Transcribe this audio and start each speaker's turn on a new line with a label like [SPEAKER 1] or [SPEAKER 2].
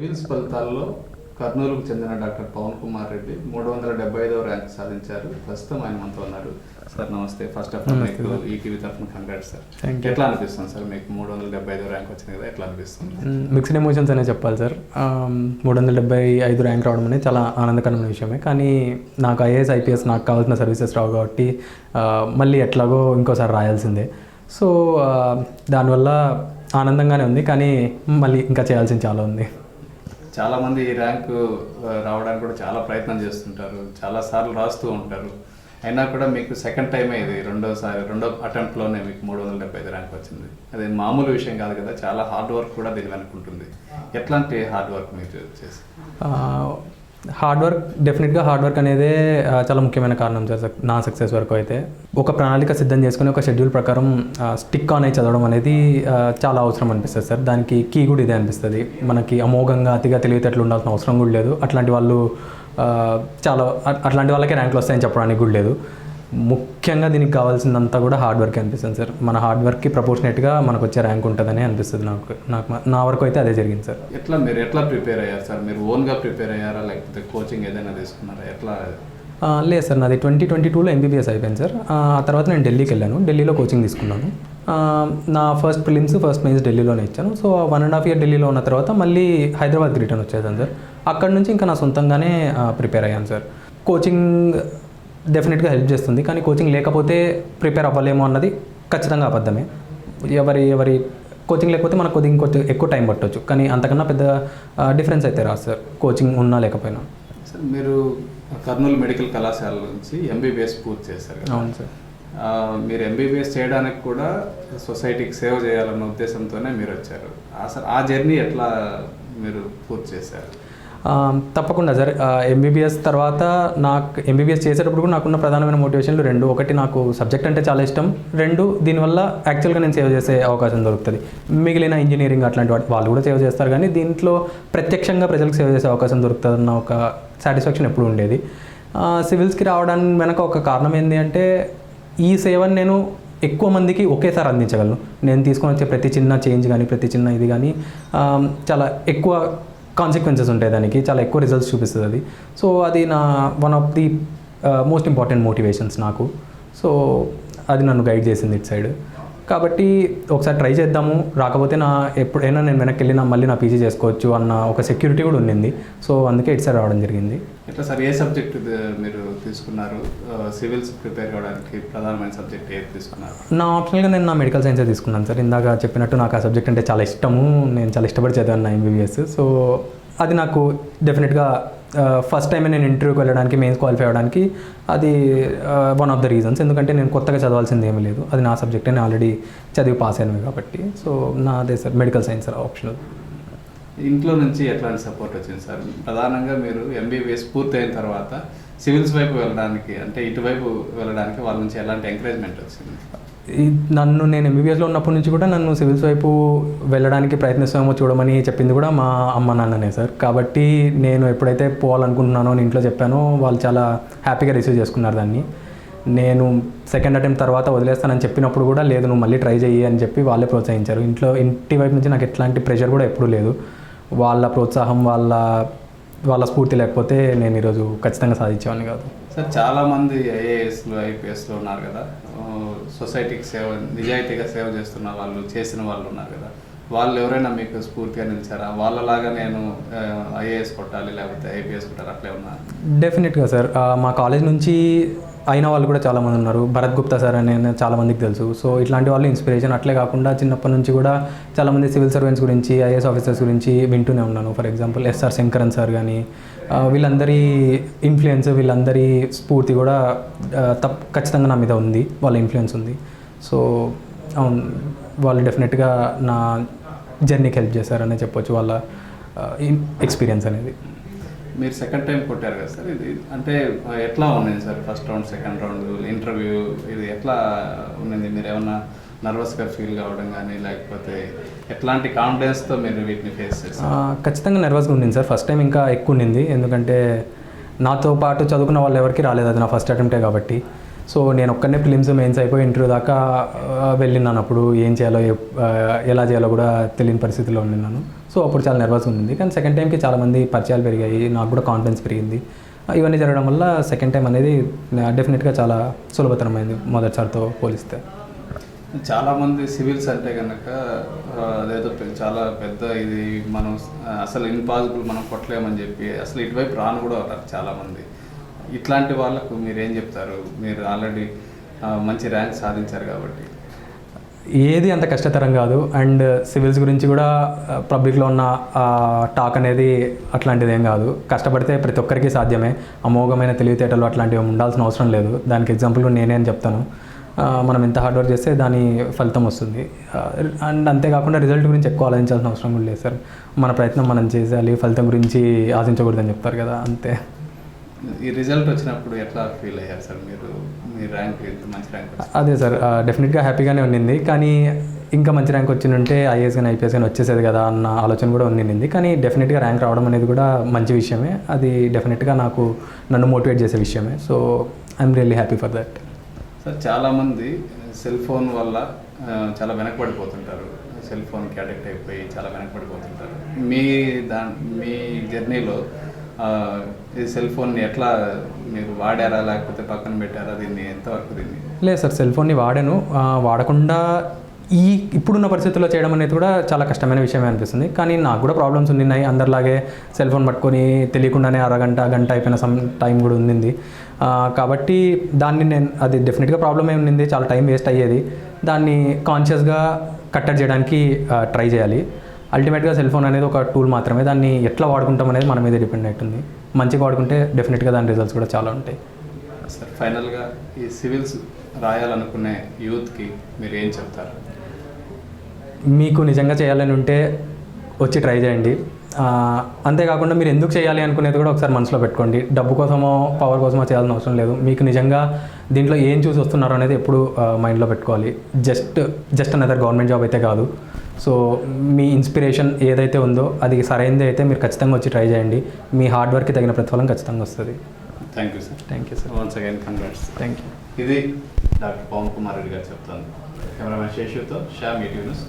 [SPEAKER 1] Civils ఫలితాల్లో కర్నూలుకు చెందిన doctor Pavan Kumar Reddy మూడు వందల డెబ్బై ఐదవ ర్యాంక్ సాధించారు. ప్రస్తుతం ఆయన మనతో ఉన్నారు. సార్ నమస్తే. ఫస్ట్ ఆఫ్ ఆల్ మీకు
[SPEAKER 2] సార్.
[SPEAKER 1] ఈ టీవీ తరఫున కంగ్రాట్స్ సార్. ఎట్లా అనిపిస్తుంది సార్? మీకు మూడు వందల డెబ్బై ఐదో ర్యాంక్ వచ్చింది కదా ఎట్లా అనిపిస్తుంది?
[SPEAKER 2] మిక్స్డ్ ఎమోషన్స్ అనే చెప్పాలి సార్. మూడు వందల డెబ్బై ఐదు ర్యాంక్ రావడం అనేది చాలా ఆనందకరమైన విషయమే. కానీ నాకు ఐఏఎస్ ఐపీఎస్ నాకు కావాల్సిన సర్వీసెస్ రావు కాబట్టి మళ్ళీ ఎట్లాగో ఇంకోసారి రాయాల్సిందే. సో దానివల్ల ఆనందంగానే ఉంది. కానీ మళ్ళీ ఇంకా చేయాల్సింది చాలా ఉంది.
[SPEAKER 1] చాలా మంది ఈ ర్యాంకు రావడానికి కూడా చాలా ప్రయత్నం చేస్తుంటారు. చాలా సార్లు రాస్తూ ఉంటారు. అయినా కూడా మీకు సెకండ్ టైమే ఇది. రెండోసారి రెండో అటెంప్ట్లోనే మీకు మూడు వందల డెబ్బై ఐదు ర్యాంక్ వచ్చింది. అది మామూలు విషయం కాదు కదా. చాలా హార్డ్ వర్క్ కూడా దీని వెనుకుంటుంది ఎట్లాంటి హార్డ్ వర్క్ మీరు చేసి?
[SPEAKER 2] హార్డ్ వర్క్ డెఫినెట్గా హార్డ్ వర్క్ అనేదే చాలా ముఖ్యమైన కారణం సార్ నా సక్సెస్ వరకు అయితే. ఒక ప్రణాళిక సిద్ధం చేసుకుని ఒక షెడ్యూల్ ప్రకారం స్టిక్ ఆన్ అయి చదవడం అనేది చాలా అవసరం అనిపిస్తుంది సార్. దానికి కీ కూడా ఇదే అనిపిస్తుంది. మనకి అమోఘంగా అతిగా తెలివితేటలు ఉండాల్సిన అవసరం కూడా లేదు. అట్లాంటి వాళ్ళు చాలా అట్లాంటి వాళ్ళకే ర్యాంకులు వస్తాయని చెప్పడానికి కూడా లేదు. ముఖ్యంగా దీనికి కావాల్సిందంతా కూడా హార్డ్ వర్క్ అనిపిస్తుంది సార్. మన హార్డ్ వర్క్కి ప్రపోర్షనేట్గా మనకు వచ్చే ర్యాంక్ ఉంటుందని అనిపిస్తుంది నాకు. నాకు నా వరకు అయితే అదే జరిగింది సార్.
[SPEAKER 1] ఎట్లా మీరు ఎట్లా ప్రిపేర్ అయ్యారు సార్? మీరు ఓన్గా ప్రిపేర్ అయ్యారా? లేకపోతే కోచింగ్ ఏదైనా తీసుకున్నారా? ఎట్లా?
[SPEAKER 2] లేదు సార్ నాది ట్వంటీ ట్వంటీ టూలో ఎంబీబీఎస్ అయిపోయింది సార్. ఆ తర్వాత నేను ఢిల్లీకి వెళ్ళాను. ఢిల్లీలో కోచింగ్ తీసుకున్నాను. నా ఫస్ట్ ప్రిలిమ్స్ ఫస్ట్ మెయిన్స్ ఢిల్లీలోనే ఇచ్చాను. So one and half year ఢిల్లీలో ఉన్న తర్వాత మళ్ళీ హైదరాబాద్కి రిటర్న్ వచ్చేసాను సార్. అక్కడ నుంచి ఇంకా నా సొంతంగానే ప్రిపేర్ అయ్యాను సార్. కోచింగ్ డెఫినెట్గా హెల్ప్ చేస్తుంది. కానీ కోచింగ్ లేకపోతే ప్రిపేర్ అవ్వలేము అన్నది ఖచ్చితంగా అబద్ధమే. ఎవరి ఎవరి కోచింగ్ లేకపోతే మనకు కొద్దిగా ఇంకొంచెం ఎక్కువ టైం పట్టవచ్చు కానీ అంతకన్నా పెద్ద డిఫరెన్స్ అయితే రాదు సార్. కోచింగ్ ఉన్నా లేకపోయినా.
[SPEAKER 1] సార్ మీరు కర్నూలు మెడికల్ కళాశాల నుంచి ఎంబీబీఎస్ పూర్తి చేశారు
[SPEAKER 2] అవును సార్.
[SPEAKER 1] మీరు ఎంబీబీఎస్ చేయడానికి కూడా సొసైటీకి సేవ చేయాలన్న ఉద్దేశంతోనే మీరు వచ్చారు. అసలు ఆ జర్నీ ఎట్లా మీరు పూర్తి చేశారు?
[SPEAKER 2] తప్పకుండా సార్. ఎంబీబీఎస్ తర్వాత నాకు ఎంబీబీఎస్ చేసేటప్పుడు కూడా నాకున్న ప్రధానమైన మోటివేషన్లు రెండు. ఒకటి నాకు సబ్జెక్ట్ అంటే చాలా ఇష్టం. రెండు దీనివల్ల యాక్చువల్గా నేను సేవ్ చేసే అవకాశం దొరుకుతుంది. మిగిలిన ఇంజనీరింగ్ అట్లాంటి వాటి వాళ్ళు కూడా సేవ్ చేస్తారు కానీ దీంట్లో ప్రత్యక్షంగా ప్రజలకు సేవ చేసే అవకాశం దొరుకుతుందన్న ఒక సాటిస్ఫాక్షన్ ఎప్పుడు ఉండేది. సివిల్స్కి రావడానికి వెనక ఒక కారణం ఏంటి అంటే ఈ సేవను నేను ఎక్కువ మందికి ఒకేసారి అందించగలను. నేను తీసుకొని వచ్చే ప్రతి చిన్న చేంజ్ కానీ ప్రతి చిన్న ఇది కానీ చాలా ఎక్కువ కాన్సిక్వెన్సెస్ ఉంటాయి దానికి. చాలా ఎక్కువ రిజల్ట్స్ చూపిస్తుంది అది. సో అది నా one of the most important motivations నాకు. సో అది నన్ను గైడ్ చేసింది ఇట్ సైడ్ కాబట్టి ఒకసారి ట్రై చేద్దాము. రాకపోతే నా ఎప్పుడైనా నేను వెనక్కి వెళ్ళినా మళ్ళీ నా పీజీ చేసుకోవచ్చు అన్న ఒక సెక్యూరిటీ కూడా ఉండింది. సో అందుకే ఇటు సైడ్ రావడం జరిగింది.
[SPEAKER 1] ఎట్లా సార్ ఏ సబ్జెక్ట్ మీరు తీసుకున్నారు? సివిల్స్ ప్రిపేర్ కావడానికి ప్రధానమైన సబ్జెక్ట్ ఏది తీసుకున్నారు?
[SPEAKER 2] నా ఆప్షనల్గా నేను నా మెడికల్ సైన్సే తీసుకున్నాను సార్. ఇందాక చెప్పినట్టు నాకు ఆ సబ్జెక్ట్ అంటే చాలా ఇష్టము. నేను చాలా ఇష్టపడి చదివాను నా ఎంబీబీఎస్ సో అది నాకు డెఫినెట్గా ఫస్ట్ టైం నేను ఇంటర్వ్యూకి వెళ్ళడానికి మెయిన్స్ క్వాలిఫై అవ్వడానికి అది వన్ ఆఫ్ ద రీజన్స్ ఎందుకంటే నేను కొత్తగా చదవాల్సింది ఏమీ లేదు. అది నా సబ్జెక్ట్ నేను ఆల్రెడీ చదివి పాస్ అయినవి కాబట్టి. సో నా అదే sir medical science sir optional
[SPEAKER 1] ఇంట్లో నుంచి ఎట్లాంటి సపోర్ట్ వచ్చింది సార్? ప్రధానంగా మీరు ఎంబీబీఎస్ పూర్తయిన తర్వాత సివిల్స్ వైపు వెళ్ళడానికి అంటే ఇటువైపు వెళ్ళడానికి వాళ్ళ నుంచి ఎలాంటి ఎంకరేజ్మెంట్ వచ్చింది?
[SPEAKER 2] నన్ను నేను ఎంబీబీఎస్లో ఉన్నప్పటి నుంచి కూడా నన్ను సివిల్స్ వైపు వెళ్ళడానికి ప్రయత్నిస్తామో చూడమని చెప్పింది కూడా మా అమ్మ నాన్ననే సార్. కాబట్టి నేను ఎప్పుడైతే పోవాలనుకుంటున్నానో అని ఇంట్లో చెప్పానో వాళ్ళు చాలా హ్యాపీగా రిసీవ్ చేసుకున్నారు దాన్ని. నేను సెకండ్ అటెంప్ట్ తర్వాత వదిలేస్తానని చెప్పినప్పుడు కూడా లేదు నువ్వు మళ్ళీ ట్రై చెయ్యి అని చెప్పి వాళ్ళే ప్రోత్సహించారు. ఇంట్లో ఇంటి వైపు నుంచి నాకు ఎట్లాంటి ప్రెషర్ కూడా ఎప్పుడూ లేదు. వాళ్ళ ప్రోత్సాహం వాళ్ళ వాళ్ళ స్ఫూర్తి లేకపోతే నేను ఈరోజు ఖచ్చితంగా సాధించేవాడిని కాదు.
[SPEAKER 1] సార్ చాలా మంది ఐఏఎస్లు ఐపీఎస్లు ఉన్నారు కదా. సొసైటీకి సేవ నిజాయితీగా సేవ చేస్తున్న వాళ్ళు చేసిన వాళ్ళు ఉన్నారు కదా. వాళ్ళు ఎవరైనా మీకు స్ఫూర్తిగా నిలిచారా వాళ్ళలాగా నేను ఐఏఎస్ కొట్టాలి లేకపోతే ఐపీఎస్ కొట్టాలి అట్లే ఉన్నారు
[SPEAKER 2] డెఫినెట్గా సార్. మా కాలేజ్ నుంచి అయిన వాళ్ళు కూడా చాలామంది ఉన్నారు. భరత్ గుప్తా సార్ అని చాలామందికి తెలుసు. సో ఇట్లాంటి వాళ్ళు ఇన్స్పిరేషన్ అట్లే కాకుండా చిన్నప్పటి నుంచి కూడా చాలామంది సివిల్ సర్వెంట్స్ గురించి ఐఏఎస్ ఆఫీసర్స్ గురించి వింటూనే ఉన్నాను. For example S R Sankaran sir కానీ వీళ్ళందరి ఇన్ఫ్లుయెన్స్ వీళ్ళందరి స్ఫూర్తి కూడా తప్ ఖచ్చితంగా నా మీద ఉంది. వాళ్ళ ఇన్ఫ్లుయెన్స్ ఉంది. సో అవును వాళ్ళు డెఫినెట్గా నా జర్నీకి హెల్ప్ చేశారనే చెప్పొచ్చు వాళ్ళ ఎక్స్పీరియన్స్ అనేది.
[SPEAKER 1] మీరు సెకండ్ టైం కొట్టారు కదా సార్? ఇది అంటే ఎట్లా ఉన్నది sir first round second round interview ఇది ఎట్లా ఉన్నది? మీరు ఏమన్నా నర్వస్గా ఫీల్ కావడం కానీ లేకపోతే ఎట్లాంటి కాన్ఫిడెన్స్తో మీరు వీటిని ఫేస్ చేస్తారు
[SPEAKER 2] ఖచ్చితంగా నర్వస్గా ఉండింది సార్. ఫస్ట్ టైం ఇంకా ఎక్కువ ఉండింది. ఎందుకంటే నాతో పాటు చదువుకున్న వాళ్ళు ఎవరికి రాలేదు. అది నా ఫస్ట్ అటెంప్టే కాబట్టి. సో నేను ఒక్కనే ఫిలిమ్స్ మెయిన్స్ అయిపోయి ఇంటర్వ్యూ దాకా వెళ్ళినాను. అప్పుడు ఏం చేయాలో ఎలా చేయాలో కూడా తెలియని పరిస్థితిలో ఉన్నాను సో అప్పుడు చాలా నర్వస్ ఉంది కానీ సెకండ్ టైంకి చాలామంది పరిచయాలు పెరిగాయి. నాకు కూడా కాన్ఫిడెన్స్ పెరిగింది. ఇవన్నీ జరగడం వల్ల సెకండ్ టైం అనేది డెఫినెట్గా చాలా సులభతరమైంది మొదటిసారితో పోలిస్తే.
[SPEAKER 1] చాలామంది సివిల్స్ అంటే కనుక అదేదో చాలా పెద్ద ఇది మనం అసలు ఇంపాసిబుల్ మనం కొట్టలేమని చెప్పి అసలు ఇటువైపు రాను కూడా ఉంటారు చాలా ఇట్లాంటి వాళ్ళకు మీరు ఏం చెప్తారు? మీరు ఆల్రెడీ మంచి ర్యాంక్ సాధించారు కాబట్టి.
[SPEAKER 2] ఏది అంత కష్టతరం కాదు. అండ్ సివిల్స్ గురించి కూడా పబ్లిక్లో ఉన్న టాక్ అనేది అట్లాంటిది ఏం కాదు. కష్టపడితే ప్రతి ఒక్కరికి సాధ్యమే. అమోఘమైన తెలివితేటలు అట్లాంటివి ఉండాల్సిన అవసరం లేదు. దానికి ఎగ్జాంపుల్ నేనే అని చెప్తాను. మనం ఎంత హార్డ్ వర్క్ చేస్తే దాని ఫలితం వస్తుంది. అండ్ అంతేకాకుండా రిజల్ట్ గురించి ఎక్కువ ఆలోచించాల్సిన అవసరం కూడా లేదు సార్. మన ప్రయత్నం మనం చేసేయాలి ఫలితం గురించి ఆశించకూడదని చెప్తారు కదా అంతే.
[SPEAKER 1] ఈ రిజల్ట్ వచ్చినప్పుడు ఎట్లా ఫీల్ అయ్యారు సార్ మీరు? మీ ర్యాంక్ మంచి ర్యాంక్
[SPEAKER 2] అదే సార్ డెఫినెట్గా హ్యాపీగానే ఉండింది కానీ ఇంకా మంచి ర్యాంక్ వచ్చిందంటే ఐఏఎస్ కానీ ఐపీఎస్ కానీ వచ్చేసేది కదా అన్న ఆలోచన కూడా ఉండింది కానీ డెఫినెట్గా ర్యాంక్ రావడం అనేది కూడా మంచి విషయమే. అది డెఫినెట్గా నాకు నన్ను మోటివేట్ చేసే విషయమే. So I'm really happy for that
[SPEAKER 1] sir చాలామంది సెల్ ఫోన్ వల్ల చాలా వెనకబడిపోతుంటారు. సెల్ ఫోన్కి అడిక్ట్ అయిపోయి చాలా వెనకబడిపోతుంటారు. మీ దా మీ జర్నీలో ఈ సెల్ ఫోన్ని ఎట్లా మీరు వాడారా? లేకపోతే పక్కన పెట్టారా? దీన్ని ఎంతవరకు దీన్ని?
[SPEAKER 2] లేదు సార్ సెల్ ఫోన్ని వాడాను. వాడకుండా ఈ ఇప్పుడున్న పరిస్థితుల్లో చేయడం అనేది కూడా చాలా కష్టమైన విషయమే అనిపిస్తుంది. కానీ నాకు కూడా ప్రాబ్లమ్స్ ఉన్నాయి అందరిలాగే సెల్ ఫోన్ పట్టుకొని తెలియకుండానే అరగంట గంట అయిపోయిన సమ్ టైం కూడా ఉండింది. కాబట్టి దాన్ని నేను అది డెఫినెట్గా ప్రాబ్లమ్ ఏమి ఉండింది. చాలా టైం వేస్ట్ అయ్యేది. దాన్ని కాన్షియస్గా కట్టడి చేయడానికి ట్రై చేయాలి. అల్టిమేట్గా సెల్ ఫోన్ అనేది ఒక టూల్ మాత్రమే. దాన్ని ఎట్లా వాడుకుంటాం అనేది మన మీద డిపెండ్ అవుతుంది మంచిగా వాడుకుంటే డెఫినెట్గా దాని రిజల్ట్స్ కూడా చాలా ఉంటాయి.
[SPEAKER 1] సార్ ఫైనల్గా ఈ సివిల్స్ రాయాలనుకునే యూత్కి మీరు ఏం చెప్తారు?
[SPEAKER 2] మీకు నిజంగా చేయాలని ఉంటే వచ్చి ట్రై చేయండి. అంతేకాకుండా మీరు ఎందుకు చేయాలి అనుకునేది కూడా ఒకసారి మనసులో పెట్టుకోండి. డబ్బు కోసమో పవర్ కోసమో చేయాల్సిన అవసరం లేదు. మీకు నిజంగా దీంట్లో ఏం చూసి వస్తున్నారో అనేది ఎప్పుడు మైండ్లో పెట్టుకోవాలి. Just just another government job అయితే కాదు. సో మీ ఇన్స్పిరేషన్ ఏదైతే ఉందో అది సరైనది అయితే మీరు ఖచ్చితంగా వచ్చి ట్రై చేయండి. మీ హార్డ్ వర్క్కి తగిన ప్రతిఫలం ఖచ్చితంగా వస్తుంది.
[SPEAKER 1] Thank you sir
[SPEAKER 2] thank you sir
[SPEAKER 1] once again congrats
[SPEAKER 2] thank you
[SPEAKER 1] ఇది డాక్టర్ పవన్ కుమార్ రెడ్డి గారు చెప్తాను. కెమెరామెన్ శేషుతో షా మీటివ్ న్యూస్